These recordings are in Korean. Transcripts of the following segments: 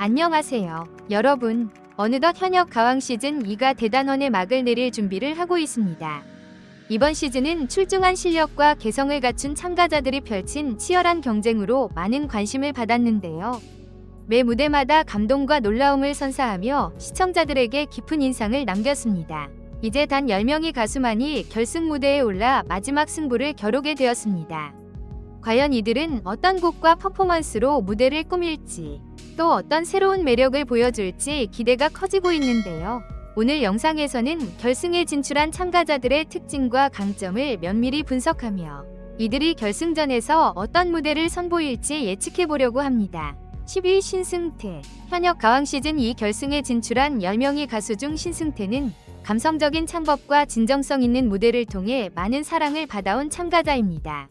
안녕하세요. 여러분, 어느덧 현역 가왕 시즌 2가 대단원의 막을 내릴 준비를 하고 있습니다. 이번 시즌은 출중한 실력과 개성을 갖춘 참가자들이 펼친 치열한 경쟁으로 많은 관심을 받았는데요. 매 무대마다 감동과 놀라움을 선사하며 시청자들에게 깊은 인상을 남겼습니다. 이제 단 10명의 가수만이 결승 무대에 올라 마지막 승부를 겨루게 되었습니다. 과연 이들은 어떤 곡과 퍼포먼스로 무대를 꾸밀지, 또 어떤 새로운 매력을 보여줄지 기대가 커지고 있는데요. 오늘 영상에서는 결승에 진출한 참가자들의 특징과 강점을 면밀히 분석하며 이들이 결승전에서 어떤 무대를 선보일지 예측해 보려고 합니다. 12위 신승태 현역 가왕 시즌 2 결승에 진출한 10명의 가수 중 신승태는 감성적인 창법과 진정성 있는 무대를 통해 많은 사랑을 받아온 참가자입니다.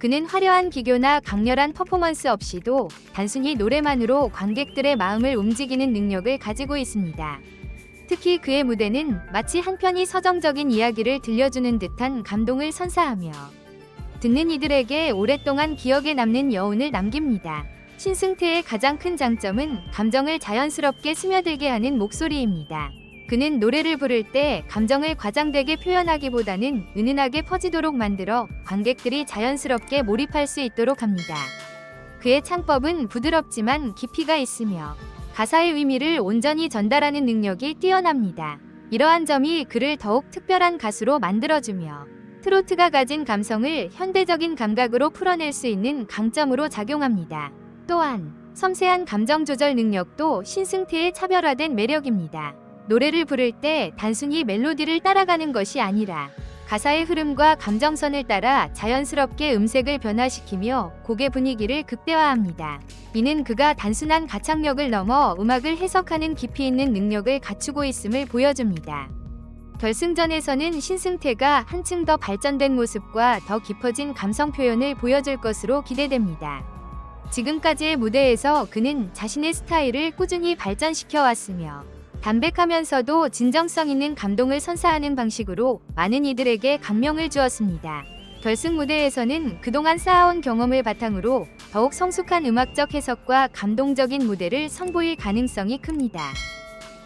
그는 화려한 기교나 강렬한 퍼포먼스 없이도 단순히 노래만으로 관객들의 마음을 움직이는 능력을 가지고 있습니다. 특히 그의 무대는 마치 한 편이 서정적인 이야기를 들려주는 듯한 감동을 선사하며 듣는 이들에게 오랫동안 기억에 남는 여운을 남깁니다. 신승태의 가장 큰 장점은 감정을 자연스럽게 스며들게 하는 목소리입니다. 그는 노래를 부를 때 감정을 과장되게 표현하기보다는 은은하게 퍼지도록 만들어 관객들이 자연스럽게 몰입할 수 있도록 합니다. 그의 창법은 부드럽지만 깊이가 있으며 가사의 의미를 온전히 전달하는 능력이 뛰어납니다. 이러한 점이 그를 더욱 특별한 가수로 만들어주며 트로트가 가진 감성을 현대적인 감각으로 풀어낼 수 있는 강점으로 작용합니다. 또한 섬세한 감정 조절 능력도 신승태의 차별화된 매력입니다. 노래를 부를 때 단순히 멜로디를 따라가는 것이 아니라 가사의 흐름과 감정선을 따라 자연스럽게 음색을 변화시키며 곡의 분위기를 극대화합니다. 이는 그가 단순한 가창력을 넘어 음악을 해석하는 깊이 있는 능력을 갖추고 있음을 보여줍니다. 결승전에서는 신승태가 한층 더 발전된 모습과 더 깊어진 감성 표현을 보여줄 것으로 기대됩니다. 지금까지의 무대에서 그는 자신의 스타일을 꾸준히 발전시켜 왔으며 담백하면서도 진정성 있는 감동을 선사하는 방식으로 많은 이들에게 감명을 주었습니다. 결승 무대에서는 그동안 쌓아온 경험을 바탕으로 더욱 성숙한 음악적 해석과 감동적인 무대를 선보일 가능성이 큽니다.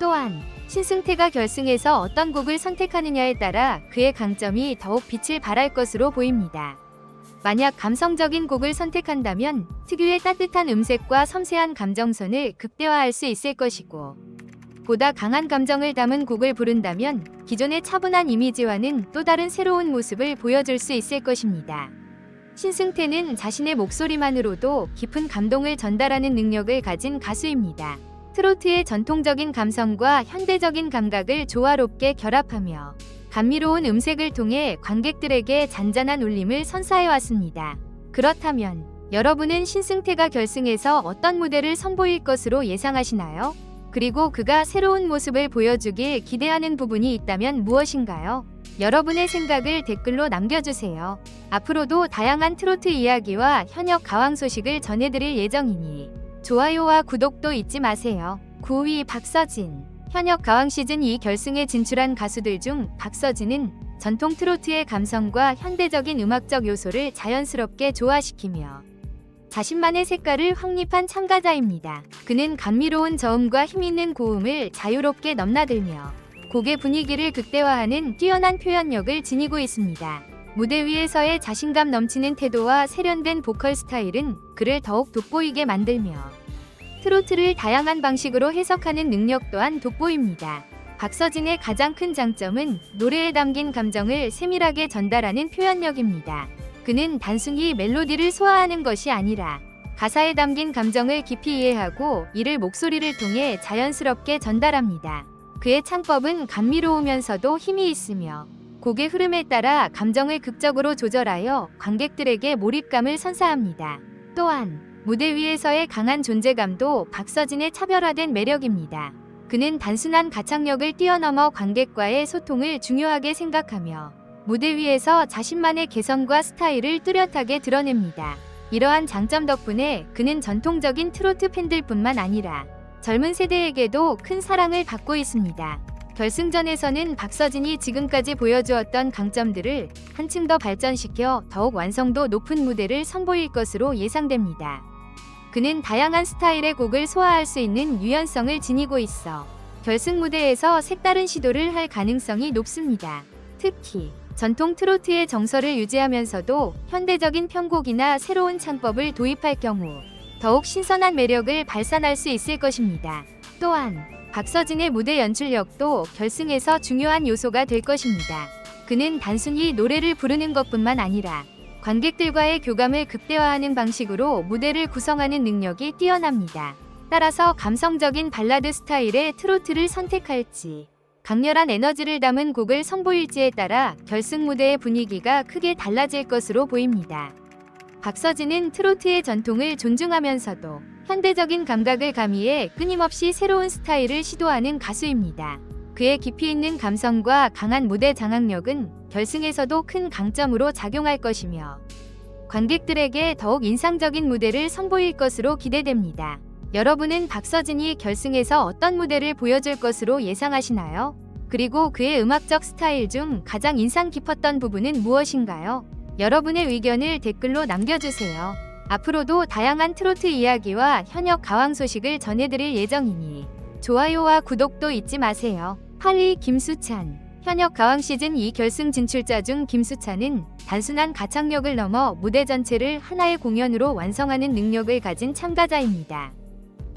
또한 신승태가 결승에서 어떤 곡을 선택하느냐에 따라 그의 강점이 더욱 빛을 발할 것으로 보입니다. 만약 감성적인 곡을 선택한다면 특유의 따뜻한 음색과 섬세한 감정선을 극대화할 수 있을 것이고 보다 강한 감정을 담은 곡을 부른다면 기존의 차분한 이미지와는 또 다른 새로운 모습을 보여줄 수 있을 것입니다. 신승태는 자신의 목소리만으로도 깊은 감동을 전달하는 능력을 가진 가수입니다. 트로트의 전통적인 감성과 현대적인 감각을 조화롭게 결합하며 감미로운 음색을 통해 관객들에게 잔잔한 울림을 선사해 왔습니다. 그렇다면 여러분은 신승태가 결승에서 어떤 무대를 선보일 것으로 예상하시나요? 그리고 그가 새로운 모습을 보여주길 기대하는 부분이 있다면 무엇인가요? 여러분의 생각을 댓글로 남겨주세요. 앞으로도 다양한 트로트 이야기와 현역 가왕 소식을 전해드릴 예정이니 좋아요와 구독도 잊지 마세요. 9위 박서진 현역 가왕 시즌 2 결승에 진출한 가수들 중 박서진은 전통 트로트의 감성과 현대적인 음악적 요소를 자연스럽게 조화시키며 자신만의 색깔을 확립한 참가자입니다. 그는 감미로운 저음과 힘있는 고음을 자유롭게 넘나들며 곡의 분위기를 극대화하는 뛰어난 표현력을 지니고 있습니다. 무대 위에서의 자신감 넘치는 태도와 세련된 보컬 스타일은 그를 더욱 돋보이게 만들며 트로트를 다양한 방식으로 해석하는 능력 또한 돋보입니다. 박서진의 가장 큰 장점은 노래에 담긴 감정을 세밀하게 전달하는 표현력입니다. 그는 단순히 멜로디를 소화하는 것이 아니라 가사에 담긴 감정을 깊이 이해하고 이를 목소리를 통해 자연스럽게 전달합니다. 그의 창법은 감미로우면서도 힘이 있으며 곡의 흐름에 따라 감정을 극적으로 조절하여 관객들에게 몰입감을 선사합니다. 또한 무대 위에서의 강한 존재감도 박서진의 차별화된 매력입니다. 그는 단순한 가창력을 뛰어넘어 관객과의 소통을 중요하게 생각하며 무대 위에서 자신만의 개성과 스타일을 뚜렷하게 드러냅니다. 이러한 장점 덕분에 그는 전통적인 트로트 팬들뿐만 아니라 젊은 세대에게도 큰 사랑을 받고 있습니다. 결승전에서는 박서진이 지금까지 보여주었던 강점들을 한층 더 발전시켜 더욱 완성도 높은 무대를 선보일 것으로 예상됩니다. 그는 다양한 스타일의 곡을 소화할 수 있는 유연성을 지니고 있어 결승 무대에서 색다른 시도를 할 가능성이 높습니다. 특히 전통 트로트의 정서를 유지하면서도 현대적인 편곡이나 새로운 창법을 도입할 경우 더욱 신선한 매력을 발산할 수 있을 것입니다. 또한 박서진의 무대 연출력도 결승에서 중요한 요소가 될 것입니다. 그는 단순히 노래를 부르는 것뿐만 아니라 관객들과의 교감을 극대화하는 방식으로 무대를 구성하는 능력이 뛰어납니다. 따라서 감성적인 발라드 스타일의 트로트를 선택할지, 강렬한 에너지를 담은 곡을 선보일지에 따라 결승 무대의 분위기가 크게 달라질 것으로 보입니다. 박서진은 트로트의 전통을 존중하면서도 현대적인 감각을 가미해 끊임없이 새로운 스타일을 시도하는 가수입니다. 그의 깊이 있는 감성과 강한 무대 장악력은 결승에서도 큰 강점으로 작용할 것이며 관객들에게 더욱 인상적인 무대를 선보일 것으로 기대됩니다. 여러분은 박서진이 결승에서 어떤 무대를 보여줄 것으로 예상하시나요? 그리고 그의 음악적 스타일 중 가장 인상 깊었던 부분은 무엇인가요? 여러분의 의견을 댓글로 남겨주세요. 앞으로도 다양한 트로트 이야기와 현역 가왕 소식을 전해드릴 예정이니 좋아요와 구독도 잊지 마세요. 8위 김수찬 현역 가왕 시즌 2 결승 진출자 중 김수찬은 단순한 가창력을 넘어 무대 전체를 하나의 공연으로 완성하는 능력을 가진 참가자입니다.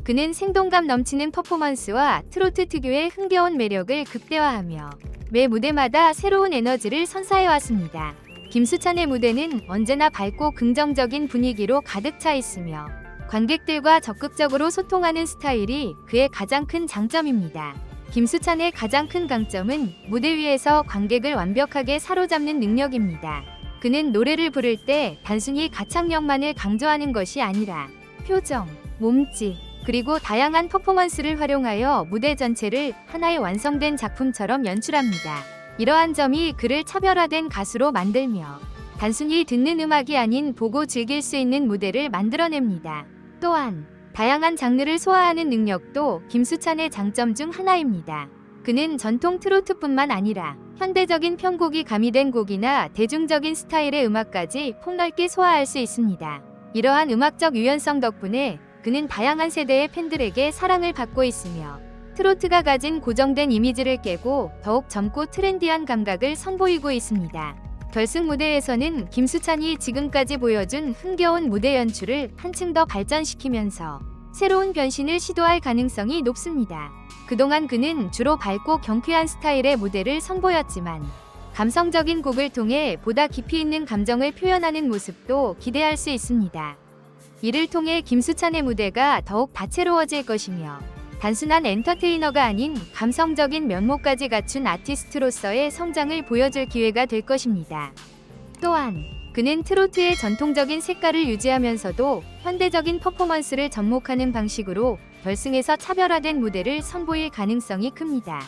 그는 생동감 넘치는 퍼포먼스와 트로트 특유의 흥겨운 매력을 극대화하며 매 무대마다 새로운 에너지를 선사해왔습니다. 김수찬의 무대는 언제나 밝고 긍정적인 분위기로 가득 차 있으며 관객들과 적극적으로 소통하는 스타일이 그의 가장 큰 장점입니다. 김수찬의 가장 큰 강점은 무대 위에서 관객을 완벽하게 사로잡는 능력입니다. 그는 노래를 부를 때 단순히 가창력만을 강조하는 것이 아니라 표정, 몸짓, 그리고 다양한 퍼포먼스를 활용하여 무대 전체를 하나의 완성된 작품처럼 연출합니다. 이러한 점이 그를 차별화된 가수로 만들며 단순히 듣는 음악이 아닌 보고 즐길 수 있는 무대를 만들어냅니다. 또한 다양한 장르를 소화하는 능력도 김수찬의 장점 중 하나입니다. 그는 전통 트로트뿐만 아니라 현대적인 편곡이 가미된 곡이나 대중적인 스타일의 음악까지 폭넓게 소화할 수 있습니다. 이러한 음악적 유연성 덕분에 그는 다양한 세대의 팬들에게 사랑을 받고 있으며 트로트가 가진 고정된 이미지를 깨고 더욱 젊고 트렌디한 감각을 선보이고 있습니다. 결승 무대에서는 김수찬이 지금까지 보여준 흥겨운 무대 연출을 한층 더 발전시키면서 새로운 변신을 시도할 가능성이 높습니다. 그동안 그는 주로 밝고 경쾌한 스타일의 무대를 선보였지만 감성적인 곡을 통해 보다 깊이 있는 감정을 표현하는 모습도 기대할 수 있습니다. 이를 통해 김수찬의 무대가 더욱 다채로워질 것이며 단순한 엔터테이너가 아닌 감성적인 면모까지 갖춘 아티스트로서의 성장을 보여줄 기회가 될 것입니다. 또한 그는 트로트의 전통적인 색깔을 유지하면서도 현대적인 퍼포먼스를 접목하는 방식으로 결승에서 차별화된 무대를 선보일 가능성이 큽니다.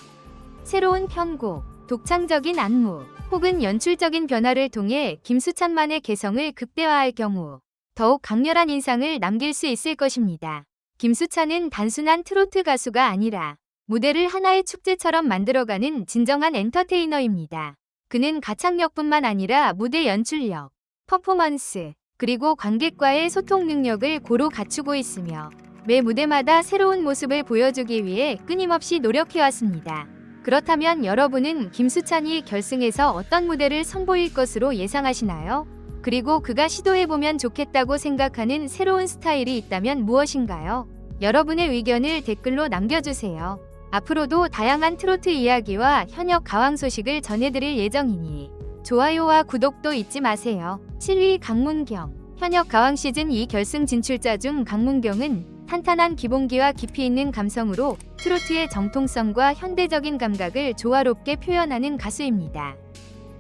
새로운 편곡, 독창적인 안무, 혹은 연출적인 변화를 통해 김수찬만의 개성을 극대화할 경우 더욱 강렬한 인상을 남길 수 있을 것입니다. 김수찬은 단순한 트로트 가수가 아니라 무대를 하나의 축제처럼 만들어가는 진정한 엔터테이너입니다. 그는 가창력뿐만 아니라 무대 연출력, 퍼포먼스, 그리고 관객과의 소통 능력을 고루 갖추고 있으며 매 무대마다 새로운 모습을 보여주기 위해 끊임없이 노력해왔습니다. 그렇다면 여러분은 김수찬이 결승에서 어떤 무대를 선보일 것으로 예상하시나요? 그리고 그가 시도해보면 좋겠다고 생각하는 새로운 스타일이 있다면 무엇인가요? 여러분의 의견을 댓글로 남겨주세요. 앞으로도 다양한 트로트 이야기와 현역 가왕 소식을 전해드릴 예정이니 좋아요와 구독도 잊지 마세요. 7위 강문경 현역 가왕 시즌 2 결승 진출자 중 강문경은 탄탄한 기본기와 깊이 있는 감성으로 트로트의 정통성과 현대적인 감각을 조화롭게 표현하는 가수입니다.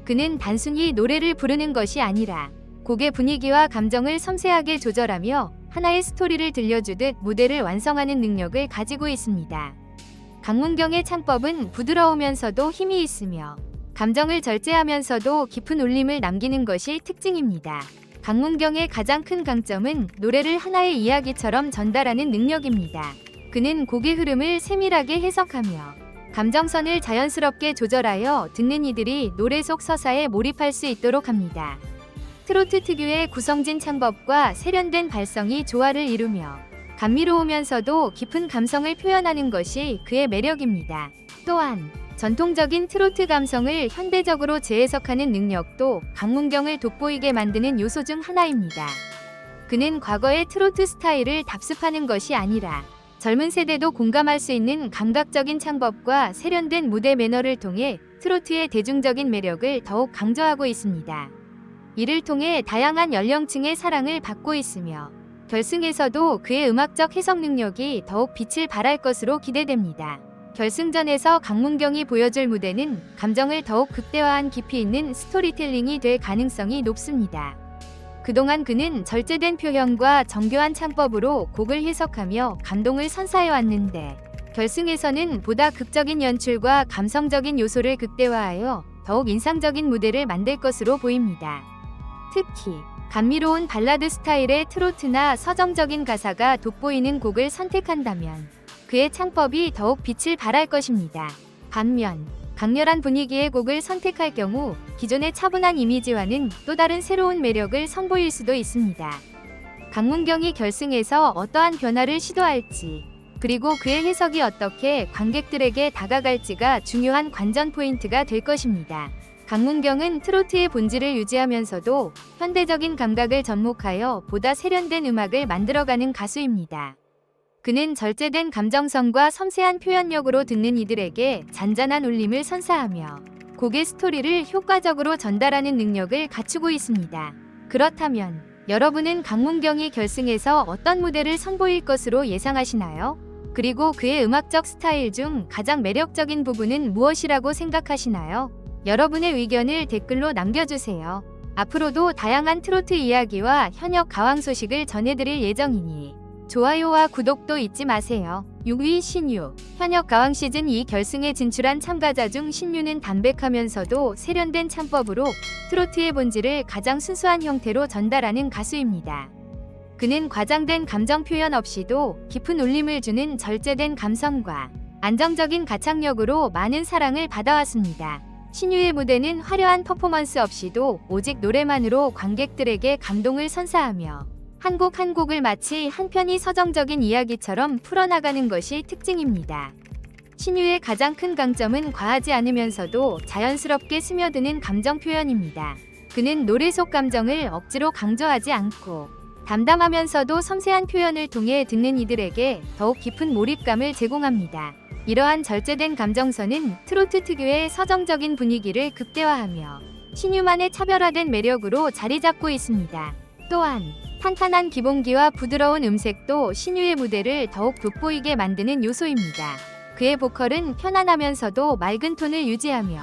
그는 단순히 노래를 부르는 것이 아니라 곡의 분위기와 감정을 섬세하게 조절하며 하나의 스토리를 들려주듯 무대를 완성하는 능력을 가지고 있습니다. 강문경의 창법은 부드러우면서도 힘이 있으며 감정을 절제하면서도 깊은 울림을 남기는 것이 특징입니다. 강문경의 가장 큰 강점은 노래를 하나의 이야기처럼 전달하는 능력입니다. 그는 곡의 흐름을 세밀하게 해석하며 감정선을 자연스럽게 조절하여 듣는 이들이 노래 속 서사에 몰입할 수 있도록 합니다. 트로트 특유의 구성진 창법과 세련된 발성이 조화를 이루며 감미로우면서도 깊은 감성을 표현하는 것이 그의 매력입니다. 또한 전통적인 트로트 감성을 현대적으로 재해석하는 능력도 강문경을 돋보이게 만드는 요소 중 하나입니다. 그는 과거의 트로트 스타일을 답습하는 것이 아니라 젊은 세대도 공감할 수 있는 감각적인 창법과 세련된 무대 매너를 통해 트로트의 대중적인 매력을 더욱 강조하고 있습니다. 이를 통해 다양한 연령층의 사랑을 받고 있으며 결승에서도 그의 음악적 해석 능력이 더욱 빛을 발할 것으로 기대됩니다. 결승전에서 강문경이 보여줄 무대는 감정을 더욱 극대화한 깊이 있는 스토리텔링이 될 가능성이 높습니다. 그동안 그는 절제된 표현과 정교한 창법으로 곡을 해석하며 감동을 선사해 왔는데 결승에서는 보다 극적인 연출과 감성적인 요소를 극대화하여 더욱 인상적인 무대를 만들 것으로 보입니다. 특히 감미로운 발라드 스타일의 트로트나 서정적인 가사가 돋보이는 곡을 선택한다면 그의 창법이 더욱 빛을 발할 것입니다. 반면 강렬한 분위기의 곡을 선택할 경우 기존의 차분한 이미지와는 또 다른 새로운 매력을 선보일 수도 있습니다. 강문경이 결승에서 어떠한 변화를 시도할지 그리고 그의 해석이 어떻게 관객들에게 다가갈지가 중요한 관전 포인트가 될 것입니다. 강문경은 트로트의 본질을 유지하면서도 현대적인 감각을 접목하여 보다 세련된 음악을 만들어가는 가수입니다. 그는 절제된 감정성과 섬세한 표현력으로 듣는 이들에게 잔잔한 울림을 선사하며 곡의 스토리를 효과적으로 전달하는 능력을 갖추고 있습니다. 그렇다면 여러분은 강문경이 결승에서 어떤 무대를 선보일 것으로 예상하시나요? 그리고 그의 음악적 스타일 중 가장 매력적인 부분은 무엇이라고 생각하시나요? 여러분의 의견을 댓글로 남겨주세요. 앞으로도 다양한 트로트 이야기와 현역 가왕 소식을 전해드릴 예정이니 좋아요와 구독도 잊지 마세요. 6위 신유 현역 가왕 시즌 2 결승에 진출한 참가자 중 신유는 담백하면서도 세련된 창법으로 트로트의 본질을 가장 순수한 형태로 전달하는 가수입니다. 그는 과장된 감정 표현 없이도 깊은 울림을 주는 절제된 감성과 안정적인 가창력으로 많은 사랑을 받아왔습니다. 신유의 무대는 화려한 퍼포먼스 없이도 오직 노래만으로 관객들에게 감동을 선사하며 한 곡 한 곡을 마치 한 편의 서정적인 이야기처럼 풀어나가는 것이 특징입니다. 신유의 가장 큰 강점은 과하지 않으면서도 자연스럽게 스며드는 감정 표현입니다. 그는 노래 속 감정을 억지로 강조하지 않고 담담하면서도 섬세한 표현을 통해 듣는 이들에게 더욱 깊은 몰입감을 제공합니다. 이러한 절제된 감정선은 트로트 특유의 서정적인 분위기를 극대화하며 신유만의 차별화된 매력으로 자리 잡고 있습니다. 또한 탄탄한 기본기와 부드러운 음색도 신유의 무대를 더욱 돋보이게 만드는 요소입니다. 그의 보컬은 편안하면서도 맑은 톤을 유지하며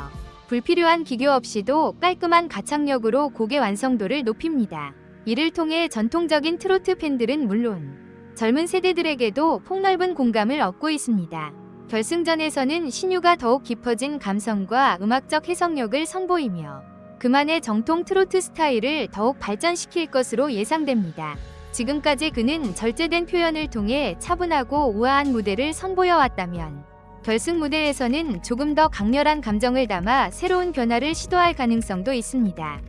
불필요한 기교 없이도 깔끔한 가창력으로 곡의 완성도를 높입니다. 이를 통해 전통적인 트로트 팬들은 물론 젊은 세대들에게도 폭넓은 공감을 얻고 있습니다. 결승전에서는 신유가 더욱 깊어진 감성과 음악적 해석력을 선보이며 그만의 정통 트로트 스타일을 더욱 발전시킬 것으로 예상됩니다. 지금까지 그는 절제된 표현을 통해 차분하고 우아한 무대를 선보여 왔다면 결승 무대에서는 조금 더 강렬한 감정을 담아 새로운 변화를 시도할 가능성도 있습니다.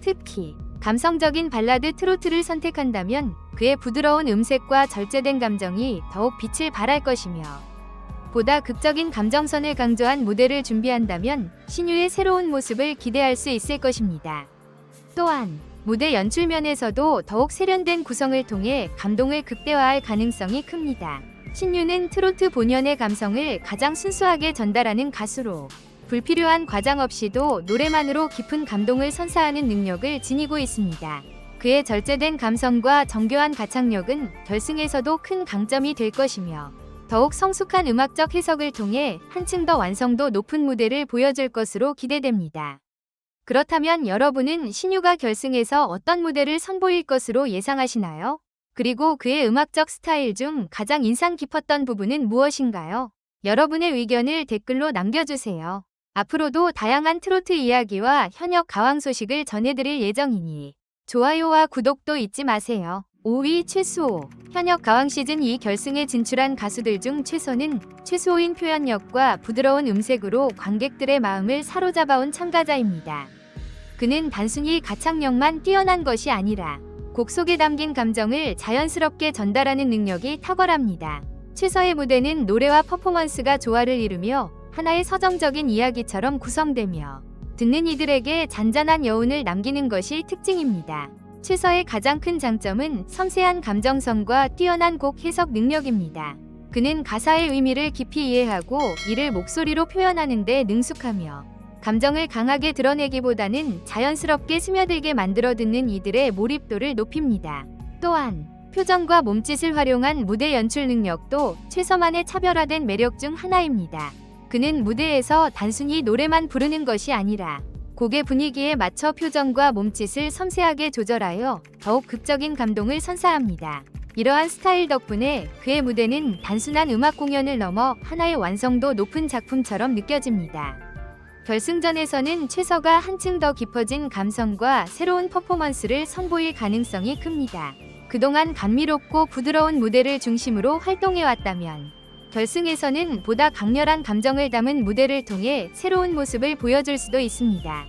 특히 감성적인 발라드 트로트를 선택한다면 그의 부드러운 음색과 절제된 감정이 더욱 빛을 발할 것이며 보다 극적인 감정선을 강조한 무대를 준비한다면 신유의 새로운 모습을 기대할 수 있을 것입니다. 또한 무대 연출면에서도 더욱 세련된 구성을 통해 감동을 극대화할 가능성이 큽니다. 신유는 트로트 본연의 감성을 가장 순수하게 전달하는 가수로 불필요한 과장 없이도 노래만으로 깊은 감동을 선사하는 능력을 지니고 있습니다. 그의 절제된 감성과 정교한 가창력은 결승에서도 큰 강점이 될 것이며 더욱 성숙한 음악적 해석을 통해 한층 더 완성도 높은 무대를 보여줄 것으로 기대됩니다. 그렇다면 여러분은 신유가 결승에서 어떤 무대를 선보일 것으로 예상하시나요? 그리고 그의 음악적 스타일 중 가장 인상 깊었던 부분은 무엇인가요? 여러분의 의견을 댓글로 남겨주세요. 앞으로도 다양한 트로트 이야기와 현역 가왕 소식을 전해드릴 예정이니 좋아요와 구독도 잊지 마세요. 5위 최수호 현역 가왕 시즌 2 결승에 진출한 가수들 중 최소는 최수호인 표현력과 부드러운 음색으로 관객들의 마음을 사로잡아온 참가자입니다. 그는 단순히 가창력만 뛰어난 것이 아니라 곡 속에 담긴 감정을 자연스럽게 전달하는 능력이 탁월합니다. 최서의 무대는 노래와 퍼포먼스가 조화를 이루며 하나의 서정적인 이야기처럼 구성되며 듣는 이들에게 잔잔한 여운을 남기는 것이 특징입니다. 최서의 가장 큰 장점은 섬세한 감정성과 뛰어난 곡 해석 능력입니다. 그는 가사의 의미를 깊이 이해하고 이를 목소리로 표현하는 데 능숙하며 감정을 강하게 드러내기보다는 자연스럽게 스며들게 만들어 듣는 이들의 몰입도를 높입니다. 또한 표정과 몸짓을 활용한 무대 연출 능력도 최서만의 차별화된 매력 중 하나입니다. 그는 무대에서 단순히 노래만 부르는 것이 아니라 곡의 분위기에 맞춰 표정과 몸짓을 섬세하게 조절하여 더욱 극적인 감동을 선사합니다. 이러한 스타일 덕분에 그의 무대는 단순한 음악 공연을 넘어 하나의 완성도 높은 작품처럼 느껴집니다. 결승전에서는 최서가 한층 더 깊어진 감성과 새로운 퍼포먼스를 선보일 가능성이 큽니다. 그동안 감미롭고 부드러운 무대를 중심으로 활동해왔다면 결승에서는 보다 강렬한 감정을 담은 무대를 통해 새로운 모습을 보여줄 수도 있습니다.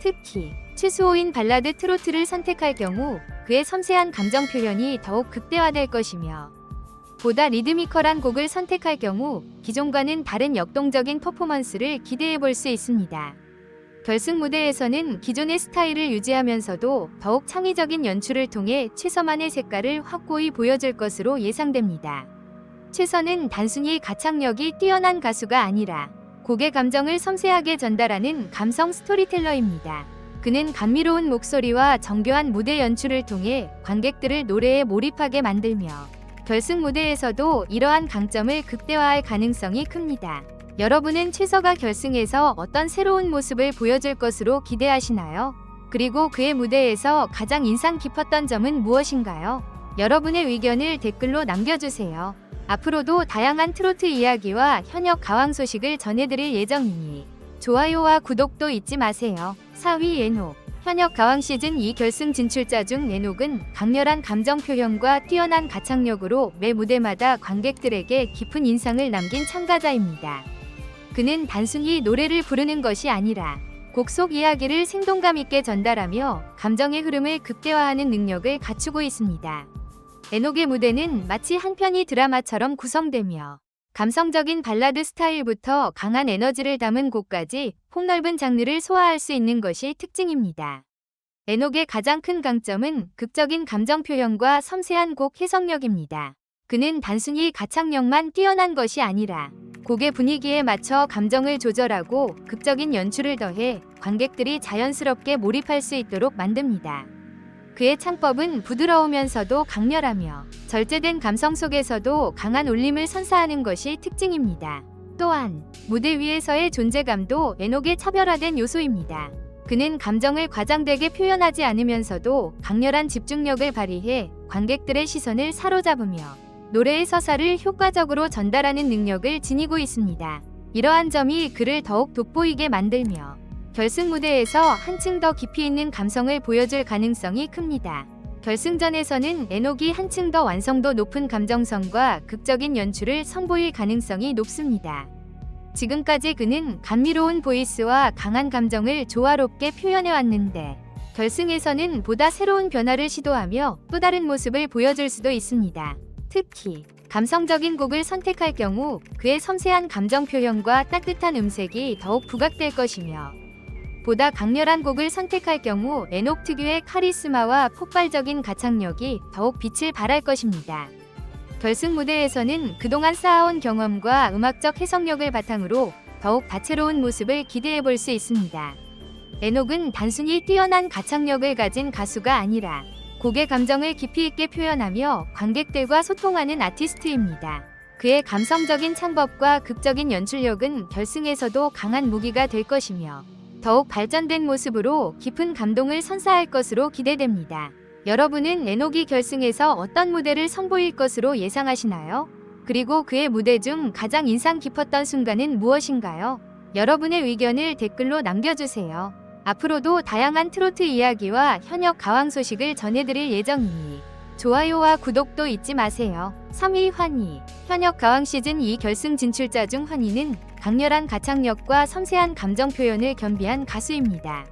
특히 최수호인 발라드 트로트를 선택할 경우 그의 섬세한 감정 표현이 더욱 극대화될 것이며 보다 리드미컬한 곡을 선택할 경우 기존과는 다른 역동적인 퍼포먼스를 기대해 볼 수 있습니다. 결승 무대에서는 기존의 스타일을 유지하면서도 더욱 창의적인 연출을 통해 최서만의 색깔을 확고히 보여줄 것으로 예상됩니다. 최서는 단순히 가창력이 뛰어난 가수가 아니라 곡의 감정을 섬세하게 전달하는 감성 스토리텔러입니다. 그는 감미로운 목소리와 정교한 무대 연출을 통해 관객들을 노래에 몰입하게 만들며 결승 무대에서도 이러한 강점을 극대화할 가능성이 큽니다. 여러분은 최서가 결승에서 어떤 새로운 모습을 보여줄 것으로 기대하시나요? 그리고 그의 무대에서 가장 인상 깊었던 점은 무엇인가요? 여러분의 의견을 댓글로 남겨주세요. 앞으로도 다양한 트로트 이야기와 현역 가왕 소식을 전해드릴 예정이니 좋아요와 구독도 잊지 마세요. 4위 예녹 현역 가왕 시즌 2 결승 진출자 중 예녹은 강렬한 감정 표현과 뛰어난 가창력으로 매 무대마다 관객들에게 깊은 인상을 남긴 참가자입니다. 그는 단순히 노래를 부르는 것이 아니라 곡 속 이야기를 생동감 있게 전달하며 감정의 흐름을 극대화하는 능력을 갖추고 있습니다. 에녹의 무대는 마치 한 편의 드라마처럼 구성되며 감성적인 발라드 스타일부터 강한 에너지를 담은 곡까지 폭넓은 장르를 소화할 수 있는 것이 특징입니다. 에녹의 가장 큰 강점은 극적인 감정 표현과 섬세한 곡 해석력입니다. 그는 단순히 가창력만 뛰어난 것이 아니라 곡의 분위기에 맞춰 감정을 조절하고 극적인 연출을 더해 관객들이 자연스럽게 몰입할 수 있도록 만듭니다. 그의 창법은 부드러우면서도 강렬하며 절제된 감성 속에서도 강한 울림을 선사하는 것이 특징입니다. 또한 무대 위에서의 존재감도 에녹의 차별화된 요소입니다. 그는 감정을 과장되게 표현하지 않으면서도 강렬한 집중력을 발휘해 관객들의 시선을 사로잡으며 노래의 서사를 효과적으로 전달하는 능력을 지니고 있습니다. 이러한 점이 그를 더욱 돋보이게 만들며 결승 무대에서 한층 더 깊이 있는 감성을 보여줄 가능성이 큽니다. 결승전에서는 에녹이 한층 더 완성도 높은 감정성과 극적인 연출을 선보일 가능성이 높습니다. 지금까지 그는 감미로운 보이스와 강한 감정을 조화롭게 표현해 왔는데 결승에서는 보다 새로운 변화를 시도하며 또 다른 모습을 보여줄 수도 있습니다. 특히 감성적인 곡을 선택할 경우 그의 섬세한 감정 표현과 따뜻한 음색이 더욱 부각될 것이며 보다 강렬한 곡을 선택할 경우 에녹 특유의 카리스마와 폭발적인 가창력이 더욱 빛을 발할 것입니다. 결승 무대에서는 그동안 쌓아온 경험과 음악적 해석력을 바탕으로 더욱 다채로운 모습을 기대해 볼 수 있습니다. 에녹은 단순히 뛰어난 가창력을 가진 가수가 아니라 곡의 감정을 깊이 있게 표현하며 관객들과 소통하는 아티스트입니다. 그의 감성적인 창법과 극적인 연출력은 결승에서도 강한 무기가 될 것이며 더욱 발전된 모습으로 깊은 감동을 선사할 것으로 기대됩니다. 여러분은 에녹이 결승에서 어떤 무대를 선보일 것으로 예상하시나요? 그리고 그의 무대 중 가장 인상 깊었던 순간은 무엇인가요? 여러분의 의견을 댓글로 남겨주세요. 앞으로도 다양한 트로트 이야기와 현역 가왕 소식을 전해드릴 예정이니 좋아요와 구독도 잊지 마세요. 3위 환희 현역 가왕 시즌 2 결승 진출자 중 환희는 강렬한 가창력과 섬세한 감정 표현을 겸비한 가수입니다.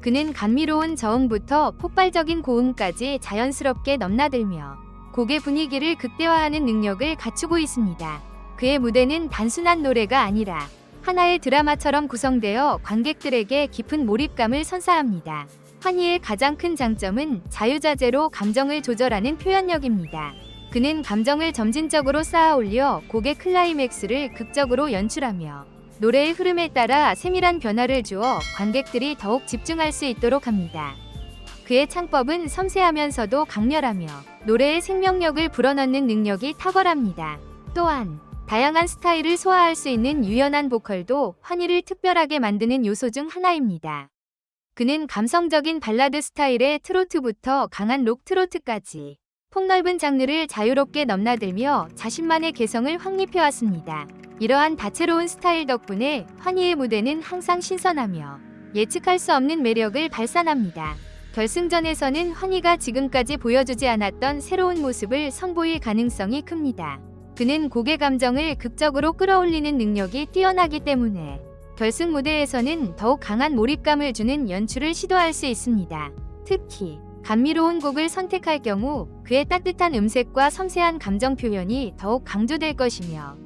그는 감미로운 저음부터 폭발적인 고음까지 자연스럽게 넘나들며 곡의 분위기를 극대화하는 능력을 갖추고 있습니다. 그의 무대는 단순한 노래가 아니라 하나의 드라마처럼 구성되어 관객들에게 깊은 몰입감을 선사합니다. 환희의 가장 큰 장점은 자유자재로 감정을 조절하는 표현력입니다. 그는 감정을 점진적으로 쌓아 올려 곡의 클라이맥스를 극적으로 연출하며 노래의 흐름에 따라 세밀한 변화를 주어 관객들이 더욱 집중할 수 있도록 합니다. 그의 창법은 섬세하면서도 강렬하며 노래의 생명력을 불어넣는 능력이 탁월합니다. 또한 다양한 스타일을 소화할 수 있는 유연한 보컬도 환희를 특별하게 만드는 요소 중 하나입니다. 그는 감성적인 발라드 스타일의 트로트부터 강한 록 트로트까지 폭넓은 장르를 자유롭게 넘나들며 자신만의 개성을 확립해왔습니다. 이러한 다채로운 스타일 덕분에 환희의 무대는 항상 신선하며 예측할 수 없는 매력을 발산합니다. 결승전에서는 환희가 지금까지 보여주지 않았던 새로운 모습을 선보일 가능성이 큽니다. 그는 곡의 감정을 극적으로 끌어올리는 능력이 뛰어나기 때문에 결승 무대에서는 더욱 강한 몰입감을 주는 연출을 시도할 수 있습니다. 특히 감미로운 곡을 선택할 경우 그의 따뜻한 음색과 섬세한 감정 표현이 더욱 강조될 것이며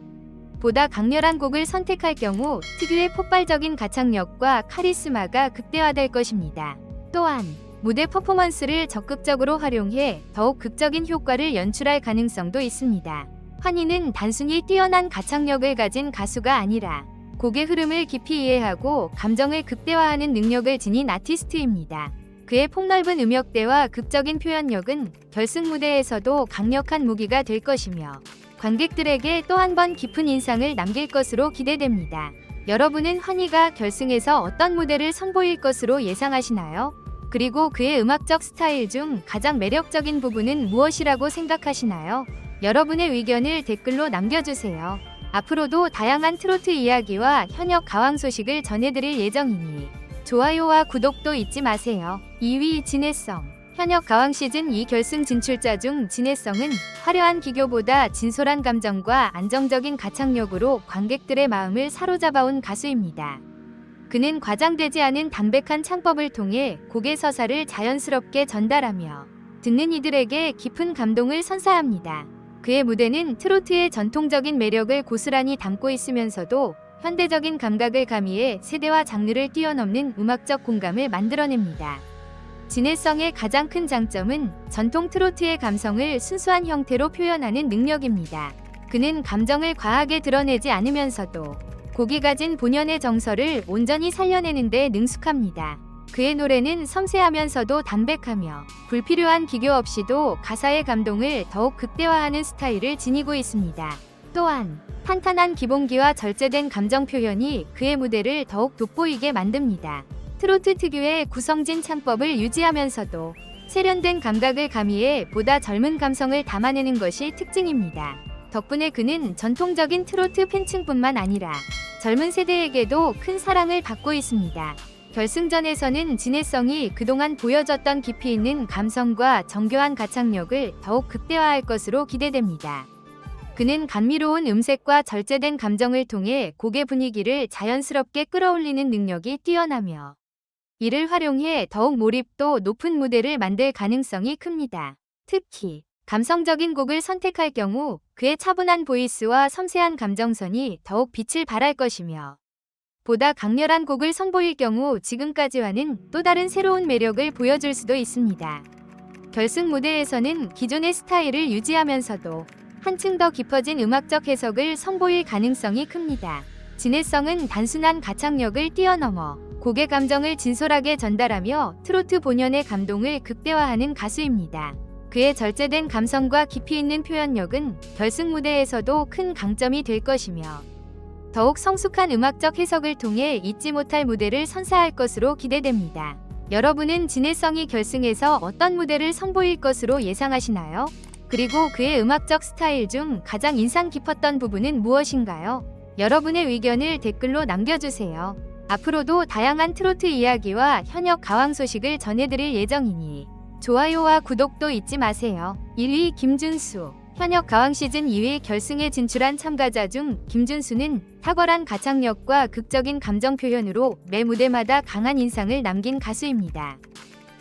보다 강렬한 곡을 선택할 경우 특유의 폭발적인 가창력과 카리스마가 극대화될 것입니다. 또한 무대 퍼포먼스를 적극적으로 활용해 더욱 극적인 효과를 연출할 가능성도 있습니다. 환희는 단순히 뛰어난 가창력을 가진 가수가 아니라 곡의 흐름을 깊이 이해하고 감정을 극대화하는 능력을 지닌 아티스트입니다. 그의 폭넓은 음역대와 극적인 표현력은 결승 무대에서도 강력한 무기가 될 것이며 관객들에게 또 한 번 깊은 인상을 남길 것으로 기대됩니다. 여러분은 환희가 결승에서 어떤 무대를 선보일 것으로 예상하시나요? 그리고 그의 음악적 스타일 중 가장 매력적인 부분은 무엇이라고 생각하시나요? 여러분의 의견을 댓글로 남겨주세요. 앞으로도 다양한 트로트 이야기와 현역 가왕 소식을 전해드릴 예정이니 좋아요와 구독도 잊지 마세요. 2위 진해성 현역 가왕 시즌 2 결승 진출자 중 진해성은 화려한 기교보다 진솔한 감정과 안정적인 가창력으로 관객들의 마음을 사로잡아온 가수입니다. 그는 과장되지 않은 담백한 창법을 통해 곡의 서사를 자연스럽게 전달하며 듣는 이들에게 깊은 감동을 선사합니다. 그의 무대는 트로트의 전통적인 매력을 고스란히 담고 있으면서도 현대적인 감각을 가미해 세대와 장르를 뛰어넘는 음악적 공감을 만들어냅니다. 진해성의 가장 큰 장점은 전통 트로트의 감성을 순수한 형태로 표현하는 능력입니다. 그는 감정을 과하게 드러내지 않으면서도 곡이 가진 본연의 정서를 온전히 살려내는 데 능숙합니다. 그의 노래는 섬세하면서도 담백하며 불필요한 기교 없이도 가사의 감동을 더욱 극대화하는 스타일을 지니고 있습니다. 또한 탄탄한 기본기와 절제된 감정 표현이 그의 무대를 더욱 돋보이게 만듭니다. 트로트 특유의 구성진 창법을 유지하면서도 세련된 감각을 가미해 보다 젊은 감성을 담아내는 것이 특징입니다. 덕분에 그는 전통적인 트로트 팬층뿐만 아니라 젊은 세대에게도 큰 사랑을 받고 있습니다. 결승전에서는 진해성이 그동안 보여줬던 깊이 있는 감성과 정교한 가창력을 더욱 극대화할 것으로 기대됩니다. 그는 감미로운 음색과 절제된 감정을 통해 곡의 분위기를 자연스럽게 끌어올리는 능력이 뛰어나며 이를 활용해 더욱 몰입도 높은 무대를 만들 가능성이 큽니다. 특히 감성적인 곡을 선택할 경우 그의 차분한 보이스와 섬세한 감정선이 더욱 빛을 발할 것이며 보다 강렬한 곡을 선보일 경우 지금까지와는 또 다른 새로운 매력을 보여줄 수도 있습니다. 결승 무대에서는 기존의 스타일을 유지하면서도 한층 더 깊어진 음악적 해석을 선보일 가능성이 큽니다. 진해성은 단순한 가창력을 뛰어넘어 곡의 감정을 진솔하게 전달하며 트로트 본연의 감동을 극대화하는 가수입니다. 그의 절제된 감성과 깊이 있는 표현력은 결승 무대에서도 큰 강점이 될 것이며 더욱 성숙한 음악적 해석을 통해 잊지 못할 무대를 선사할 것으로 기대됩니다. 여러분은 진해성이 결승에서 어떤 무대를 선보일 것으로 예상하시나요? 그리고 그의 음악적 스타일 중 가장 인상 깊었던 부분은 무엇인가요? 여러분의 의견을 댓글로 남겨주세요. 앞으로도 다양한 트로트 이야기와 현역 가왕 소식을 전해드릴 예정이니 좋아요와 구독도 잊지 마세요. 1위 김준수 현역 가왕 시즌 2위 결승에 진출한 참가자 중 김준수는 탁월한 가창력과 극적인 감정 표현으로 매 무대마다 강한 인상을 남긴 가수입니다.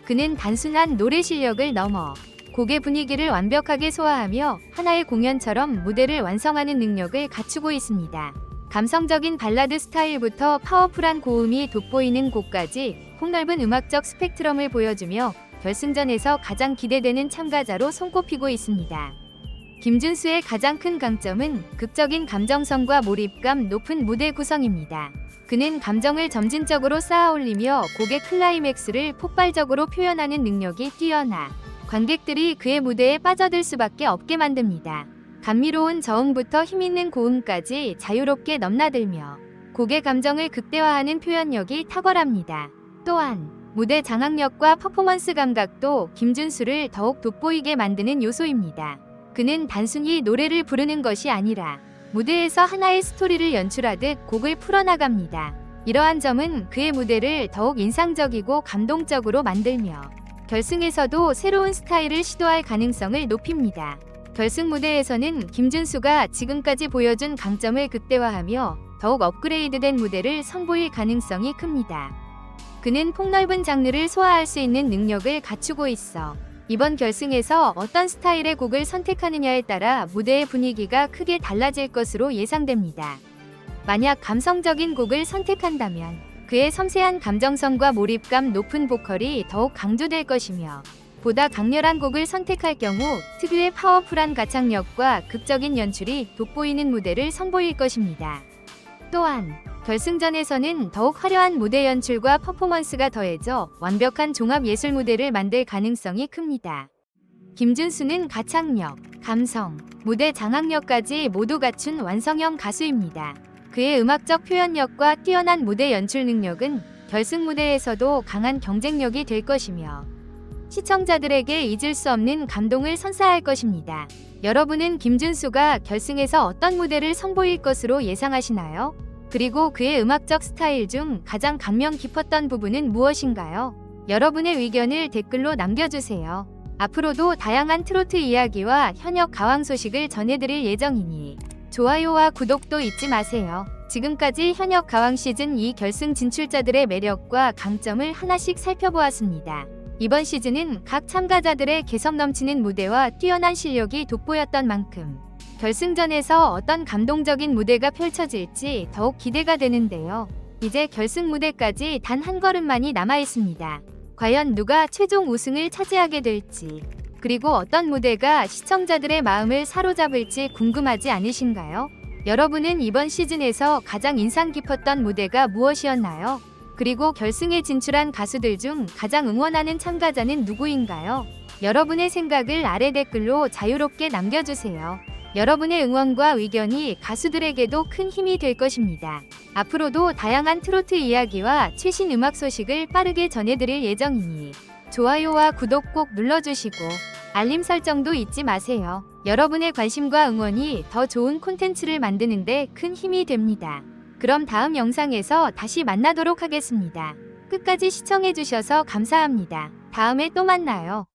그는 단순한 노래 실력을 넘어 곡의 분위기를 완벽하게 소화하며 하나의 공연처럼 무대를 완성하는 능력을 갖추고 있습니다. 감성적인 발라드 스타일부터 파워풀한 고음이 돋보이는 곡까지 폭넓은 음악적 스펙트럼을 보여주며 결승전에서 가장 기대되는 참가자로 손꼽히고 있습니다. 김준수의 가장 큰 강점은 극적인 감정성과 몰입감 높은 무대 구성입니다. 그는 감정을 점진적으로 쌓아올리며 곡의 클라이맥스를 폭발적으로 표현하는 능력이 뛰어나 관객들이 그의 무대에 빠져들 수밖에 없게 만듭니다. 감미로운 저음부터 힘있는 고음까지 자유롭게 넘나들며 곡의 감정을 극대화하는 표현력이 탁월합니다. 또한 무대 장악력과 퍼포먼스 감각도 김준수를 더욱 돋보이게 만드는 요소입니다. 그는 단순히 노래를 부르는 것이 아니라 무대에서 하나의 스토리를 연출하듯 곡을 풀어나갑니다. 이러한 점은 그의 무대를 더욱 인상적이고 감동적으로 만들며 결승에서도 새로운 스타일을 시도할 가능성을 높입니다. 결승 무대에서는 김준수가 지금까지 보여준 강점을 극대화하며 더욱 업그레이드된 무대를 선보일 가능성이 큽니다. 그는 폭넓은 장르를 소화할 수 있는 능력을 갖추고 있어 이번 결승에서 어떤 스타일의 곡을 선택하느냐에 따라 무대의 분위기가 크게 달라질 것으로 예상됩니다. 만약 감성적인 곡을 선택한다면 그의 섬세한 감정성과 몰입감 높은 보컬이 더욱 강조될 것이며 보다 강렬한 곡을 선택할 경우 특유의 파워풀한 가창력과 극적인 연출이 돋보이는 무대를 선보일 것입니다. 또한 결승전에서는 더욱 화려한 무대 연출과 퍼포먼스가 더해져 완벽한 종합 예술 무대를 만들 가능성이 큽니다. 김준수는 가창력, 감성, 무대 장악력까지 모두 갖춘 완성형 가수입니다. 그의 음악적 표현력과 뛰어난 무대 연출 능력은 결승 무대에서도 강한 경쟁력이 될 것이며 시청자들에게 잊을 수 없는 감동을 선사할 것입니다. 여러분은 김준수가 결승에서 어떤 무대를 선보일 것으로 예상하시나요? 그리고 그의 음악적 스타일 중 가장 감명 깊었던 부분은 무엇인가요? 여러분의 의견을 댓글로 남겨주세요. 앞으로도 다양한 트로트 이야기와 현역 가왕 소식을 전해드릴 예정이니 좋아요와 구독도 잊지 마세요. 지금까지 현역 가왕 시즌 2 결승 진출자들의 매력과 강점을 하나씩 살펴보았습니다. 이번 시즌은 각 참가자들의 개성 넘치는 무대와 뛰어난 실력이 돋보였던 만큼 결승전에서 어떤 감동적인 무대가 펼쳐질지 더욱 기대가 되는데요. 이제 결승 무대까지 단 한 걸음만이 남아 있습니다. 과연 누가 최종 우승을 차지하게 될지, 그리고 어떤 무대가 시청자들의 마음을 사로잡을지 궁금하지 않으신가요? 여러분은 이번 시즌에서 가장 인상 깊었던 무대가 무엇이었나요? 그리고 결승에 진출한 가수들 중 가장 응원하는 참가자는 누구인가요? 여러분의 생각을 아래 댓글로 자유롭게 남겨주세요. 여러분의 응원과 의견이 가수들에게도 큰 힘이 될 것입니다. 앞으로도 다양한 트로트 이야기와 최신 음악 소식을 빠르게 전해드릴 예정이니 좋아요와 구독 꼭 눌러주시고 알림 설정도 잊지 마세요. 여러분의 관심과 응원이 더 좋은 콘텐츠를 만드는데 큰 힘이 됩니다. 그럼 다음 영상에서 다시 만나도록 하겠습니다. 끝까지 시청해주셔서 감사합니다. 다음에 또 만나요.